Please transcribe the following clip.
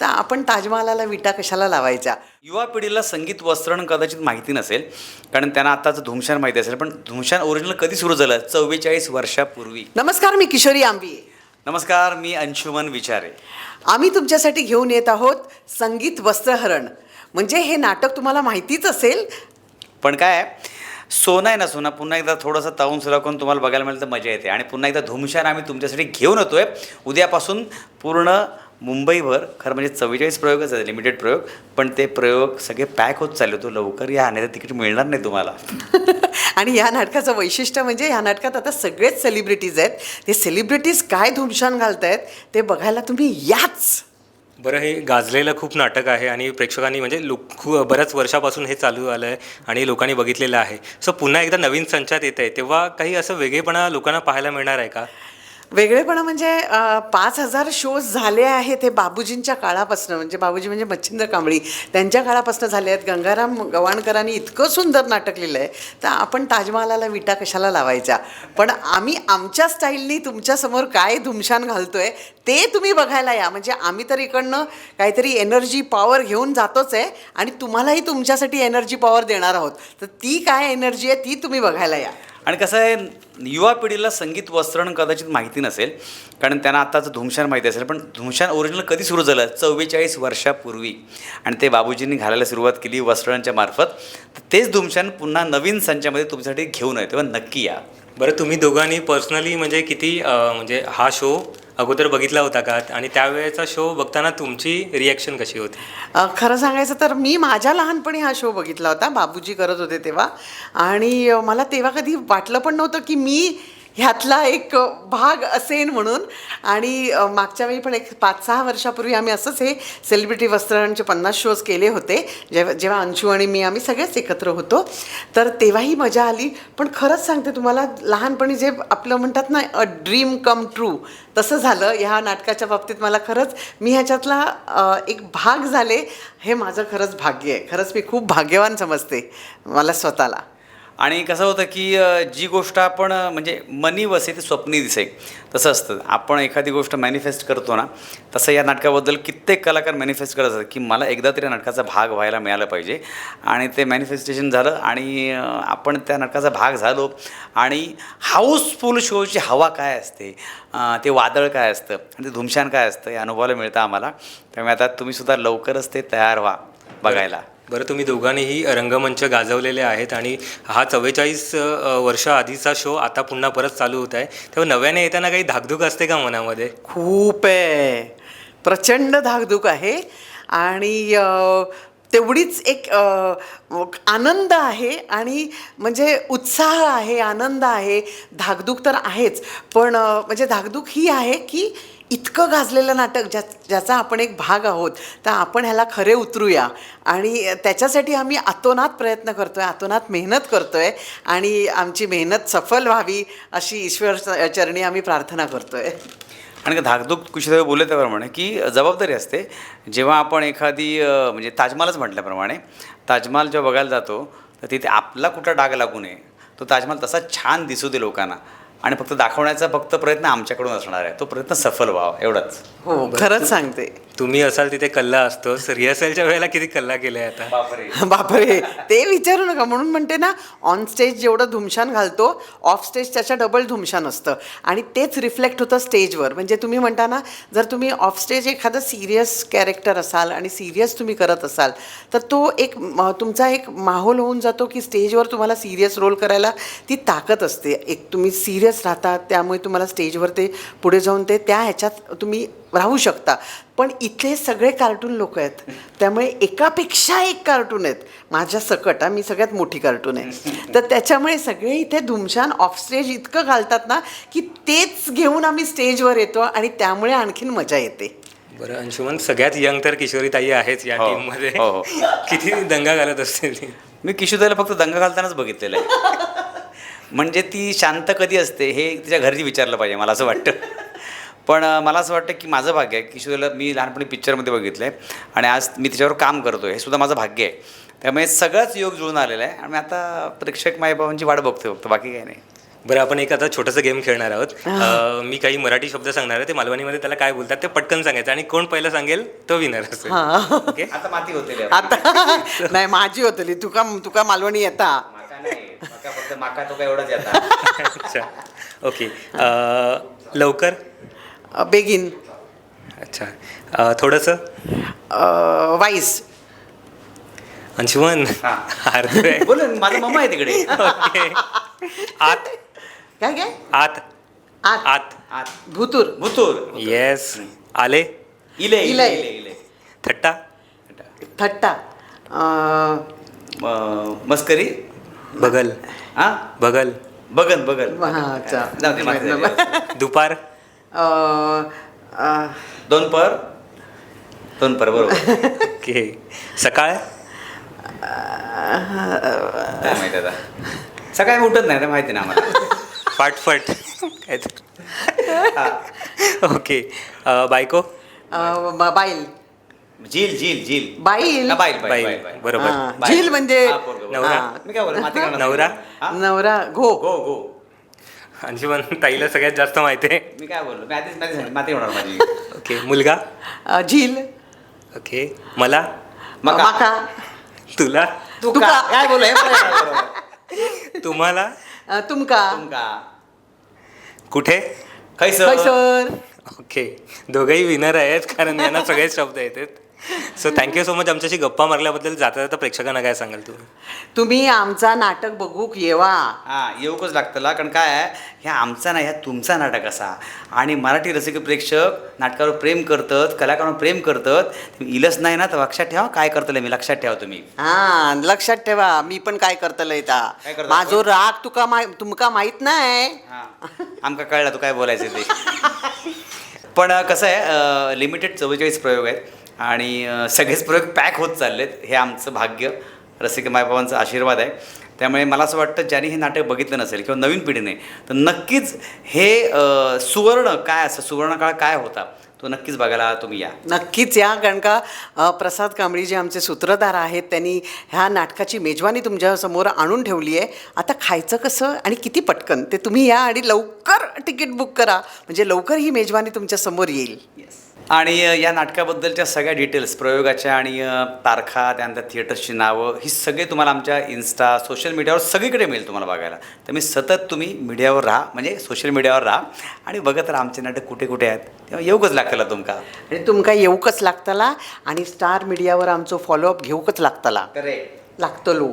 तर आपण ताजमहालाला विटा कशाला लावायच्या? युवा पिढीला संगीत वस्त्रण कदाचित माहिती नसेल कारण त्यांना आताचं धुमशान माहिती असेल पण धुमशान ओरिजिनल कधी सुरू झालं? चव्वेचाळीस वर्षापूर्वी. नमस्कार मी किशोरी आंबिये नमस्कार मी अंशुमन विचारे. आम्ही तुमच्यासाठी घेऊन येत आहोत संगीत वस्त्रहरण. म्हणजे हे नाटक तुम्हाला माहितीच असेल? पण काय सोना आहे ना सोना. पुन्हा एकदा थोडंसं ताऊन सुलाकून तुम्हाला बघायला मिळेल तर मजा येते. आणि पुन्हा एकदा धुमशान आम्ही तुमच्यासाठी घेऊन येतोय. उद्यापासून पूर्ण मुंबईभर खरं म्हणजे चव्वेचाळीस प्रयोगच आहे लिमिटेड प्रयोग पण ते प्रयोग सगळे पॅक होत चालले तो लवकर या नाही तिकीट मिळणार नाही तुम्हाला. आणि या नाटकाचं वैशिष्ट्य म्हणजे या नाटकात आता सगळेच सेलिब्रिटीज आहेत. ते सेलिब्रिटीज काय धुमशान घालतायत ते बघायला तुम्ही याच. बरं हे गाजलेलं खूप नाटक आहे आणि प्रेक्षकांनी म्हणजे लोक खू बऱ्याच वर्षापासून हे चालू आलं आहे आणि लोकांनी बघितलेलं आहे. सो पुन्हा एकदा नवीन संचात येत आहे तेव्हा काही असं वेगळेपणा लोकांना पाहायला मिळणार आहे का? वेगळेपणा म्हणजे पाच हजार शोज झाले आहेत हे बाबूजींच्या काळापासून. म्हणजे बाबूजी म्हणजे मच्छिंद्र कांबळी. त्यांच्या काळापासून झाले आहेत. गंगाराम गवाणकरांनी इतकं सुंदर नाटक लिहिलं आहे तर आपण ताजमहालाला विटा कशाला लावायच्या? पण आम्ही आमच्या स्टाईलनी तुमच्यासमोर काय धुमशान घालतोय ते तुम्ही बघायला या. म्हणजे आम्ही तर इकडनं काहीतरी एनर्जी पॉवर घेऊन जातोच आहे आणि तुम्हालाही तुमच्यासाठी एनर्जी पॉवर देणार आहोत. तर ती काय एनर्जी आहे ती तुम्ही बघायला या. आणि कसं आहे युवा पिढीला संगीत वस्त्रण कदाचित माहिती नसेल कारण त्यांना आत्ताचं धुमशान माहिती असेल पण धुमशान ओरिजिनल कधी सुरू झालं? चव्वेचाळीस वर्षापूर्वी. आणि ते बाबूजींनी घालायला सुरुवात केली वस्त्रांच्या मार्फत. तर तेच धुमशान पुन्हा नवीन संचामध्ये तुमच्यासाठी घेऊन आहे तेव्हा नक्की या. बरं तुम्ही दोघांनी पर्सनली म्हणजे किती म्हणजे हा शो अगोदर बघितला होता का? आणि त्यावेळेचा शो बघताना तुमची रिॲक्शन कशी होती? अ, खरं सांगायचं तर मी माझ्या लहानपणी हा शो बघितला होता. बाबूजी करत होते तेव्हा. आणि अ, मला तेव्हा कधी वाटलं पण नव्हतं की मी ह्यातला एक भाग असेन म्हणून. आणि मागच्या वेळी पण एक पाच सहा वर्षापूर्वी आम्ही असंच हे सेलिब्रिटी वस्त्रांचे पन्नास शोज केले होते. जेव्हा जेव्हा अंशू आणि मी आम्ही सगळेच एकत्र होतो. तर तेव्हाही मजा आली. पण खरंच सांगते तुम्हाला लहानपणी जे आपलं म्हणतात ना अ ड्रीम कम ट्रू तसं झालं. ह्या नाटकाच्या बाबतीत मला खरंच मी ह्याच्यातला एक भाग झाले हे माझं खरंच भाग्य आहे. खरंच मी खूप भाग्यवान समजते मला स्वतःला. आणि कसं होतं की जी गोष्ट आपण म्हणजे मनी वसे ती स्वप्नी दिसे तसं असतं. आपण एखादी गोष्ट मॅनिफेस्ट करतो ना तसं या नाटकाबद्दल कित्येक कलाकार मॅनिफेस्ट करत असतात की मला एकदा तरी या नाटकाचा भाग व्हायला मिळाला पाहिजे. आणि ते मॅनिफेस्टेशन झालं आणि आपण त्या नाटकाचा भाग झालो आणि हाऊसफुल शोची हवा काय असते? ते वादळ काय असतं? आणि ते धुमशान काय असतं? हे अनुभवायला मिळतं आम्हाला. त्यामुळे आता तुम्हीसुद्धा लवकरच ते तयार व्हा बघायला. बरं तुम्ही दोघांनीही रंगमंच गाजवलेले आहेत आणि हा चव्वेचाळीस वर्ष आधीचा शो आता पुन्हा परत चालू होत आहे. तेव्हा नव्याने येताना काही धाकधूक असते का मनामध्ये? खूप आहे. प्रचंड धाकधूक आहे आणि तेवढीच एक आनंद आहे आणि म्हणजे उत्साह आहे आनंद आहे. धाकधूक तर आहेच पण म्हणजे धाकधूक ही आहे की इतकं गाजलेलं नाटक ज्या ज्याचा आपण एक भाग आहोत तर आपण ह्याला खरे उतरूया. आणि त्याच्यासाठी आम्ही अतोनात प्रयत्न करतो आहे आतोनात मेहनत करतो आहे आणि आमची मेहनत सफल व्हावी अशी ईश्वर चरणी आम्ही प्रार्थना करतो आहे आणि धाकधूक कुशीदेव बोलले त्याप्रमाणे की जबाबदारी असते. जेव्हा आपण एखादी म्हणजे ताजमहालच म्हटल्याप्रमाणे ताजमहाल जेव्हा बघायला जातो तर तिथे आपला कुठला डाग लागू नये. तो ताजमहाल तसा छान दिसू दे लोकांना. आणि फक्त दाखवण्याचा फक्त प्रयत्न आमच्याकडून असणार आहे. तो प्रयत्न सफल व्हावा एवढाच. हो खरंच सांगते. तुम्ही असाल तिथे कल्ला असतोच रिहर्सलच्या वेळेला किती कल्ला केलाय आता? बापरे. बापरे ते विचारू नका म्हणून म्हणते ना ऑन स्टेज जेवढं धुमशान घालतो ऑफ स्टेज त्याच्या डबल धुमशान असतं. आणि तेच रिफ्लेक्ट होतं स्टेजवर म्हणजे तुम्ही म्हणता ना जर तुम्ही ऑफ स्टेज एखादं सिरियस कॅरेक्टर असाल आणि सिरियस तुम्ही करत असाल तर तो एक म- तुमचा एक माहोल होऊन जातो की स्टेजवर तुम्हाला सिरियस रोल करायला ती ताकद असते. एक तुम्ही सिरियस राहतात त्यामुळे तुम्हाला स्टेजवर ते पुढे जाऊन ते त्या ह्याच्यात तुम्ही राहू शकता. पण इथले सगळे कार्टून लोक आहेत त्यामुळे एकापेक्षा एक कार्टून आहेत. माझ्या सकट हा, मी सगळ्यात मोठी कार्टून आहे. तर त्याच्यामुळे सगळे इथे धुमशान ऑफ स्टेज इतकं घालतात ना की तेच घेऊन आम्ही स्टेजवर येतो आणि त्यामुळे आणखीन मजा येते. बरं अंशुमन सगळ्यात यंग तर किशोरी ताई आहेच या हो, टीममध्ये हो, हो. किती दंगा घालत असतील? मी किशोरदाला फक्त दंगा घालतानाच बघितलेलं आहे. म्हणजे ती शांत कधी असते हे तिच्या घरी विचारलं पाहिजे मला असं वाटतं. पण मला असं वाटतं की माझं भाग्य आहे. किशोरला मी लहानपणी पिक्चरमध्ये बघितलं आहे आणि आज मी तिच्यावर काम करतो हे सुद्धा माझं भाग्य आहे. त्यामुळे सगळंच योग जुळून आलेलं आहे. आणि आता प्रेक्षक मायबाबांची वाट बघतोय फक्त. बाकी काही नाही. बरं आपण एक आता छोटंसं गेम खेळणार आहोत. मी काही मराठी शब्द सांगणार आहे. ते मालवणीमध्ये त्याला काय बोलतात ते पटकन सांगायचं. आणि कोण पहिलं सांगेल तो विनर असेल. ओके आता माती होते आता नाही माझी होतली तुका तुका मालवणी येता? माका नाही माका फक्त माका तो काय एवढाच येतात अच्छा. ओके. अं, लवकर? अ, बेगीन अच्छा. अं, थोडंसं? अ, वाईस अंशुमन हा. बोल माझा मम्मा आहे तिकडे. ओके. आत? काय काय? आत. आत. आत. आत. भुतूर भुतूर येस आले? इले इले इले. इले इले. थट्टा? थट्टा. अ, म- मस्करी? बगल. हा? बगल. बगन बगन. हा, अच्छा. जाऊ दे. दुपार. अ, अ, दोन पर. दोन पर बरोबर. ओके. सकाळ? काय माहिती आता? सकाळी उठत नाही ते माहिती ना आम्हाला. फाटफट. काय ओके. बायको? अ, ब- बाईल. झील झील झील. बाईल. हा, बाईल बाईल बाईल. बाईल बाईल. बरोबर. हा, बाईल. झील म्हणजे हा, पोरगं. नवरा. हा, मी काय बोललो? माती करणार नवरा. हा? नवरा घो. गो गो अंशुमन ताईला सगळ्यात जास्त माहिती आहे. मी काय बोललो? मी आधीच माहिती सांगितलं, माती होणार माझी ओके मुलगा? अ, झील. ओके मला? मका. माका. तुला? तू. का काय बोललो? हे बरोबर. तुम्हाला? अ, तुमका. तुमका. कुठे? खैसर. खैसर. ओके दोघंही विनर आहेत कारण यांना सगळेच शब्द येतात. सो थँक्यू सो मच आमच्याशी गप्पा मारल्याबद्दल जाता जाता प्रेक्षकांना काय सांगाल तुम्ही तुम्ही आमचा नाटक बघूक येवा. हा येऊकच लागतं कारण काय आहे ह्या आमचा नाही ह्या तुमचा नाटक असा. आणि मराठी रसिक प्रेक्षक नाटकावर प्रेम करतात कलाकारांवर प्रेम करतात. तुम्ही इलच नाही ना तर लक्षात ठेवा काय करतलं मी लक्षात ठेवा तुम्ही. हा लक्षात ठेवा. मी पण काय करतलंय ता. काय करता माझो राग तुका माहि तुमका माहीत नाही हा. आमका कळलं तू काय बोलायचं ते. पण अं, कसं आहे लिमिटेड चव्वेचाळीस प्रयोग आहेत. आणि सगळेच प्रयोग पॅक होत चाललेत. हे आमचं भाग्य. रसिक मायबाबांचा आशीर्वाद आहे. त्यामुळे मला असं वाटतं ज्यांनी हे नाटक बघितलं नसेल किंवा नवीन पिढीने तर नक्कीच हे सुवर्ण काय असं सुवर्णकाळ काय होता तो नक्कीच बघायला तुम्ही या. नक्कीच या कारण का प्रसाद कांबळी जे आमचे सूत्रधार आहेत त्यांनी ह्या नाटकाची मेजवानी तुमच्यासमोर आणून ठेवली आहे. आता खायचं कसं आणि किती पटकन ते तुम्ही या आणि लवकर तिकीट बुक करा. म्हणजे लवकर ही मेजवानी तुमच्यासमोर येईल. आणि या नाटकाबद्दलच्या सगळ्या डिटेल्स प्रयोगाच्या आणि तारखा त्यानंतर थिएटर्सची नावं ही सगळे तुम्हाला आमच्या इन्स्टा सोशल मीडियावर सगळीकडे मिळेल तुम्हाला बघायला. तर मी सतत तुम्ही मीडियावर राहा म्हणजे सोशल मीडियावर राहा आणि बघत राहा आमचे नाटक कुठे कुठे आहेत. तेव्हा येऊकच लागतं तुमका. आणि तुमका येऊकच लागतला आणि स्टार मीडियावर आमचो फॉलोअप घेऊकच लागतला. करेक्ट लागतलो.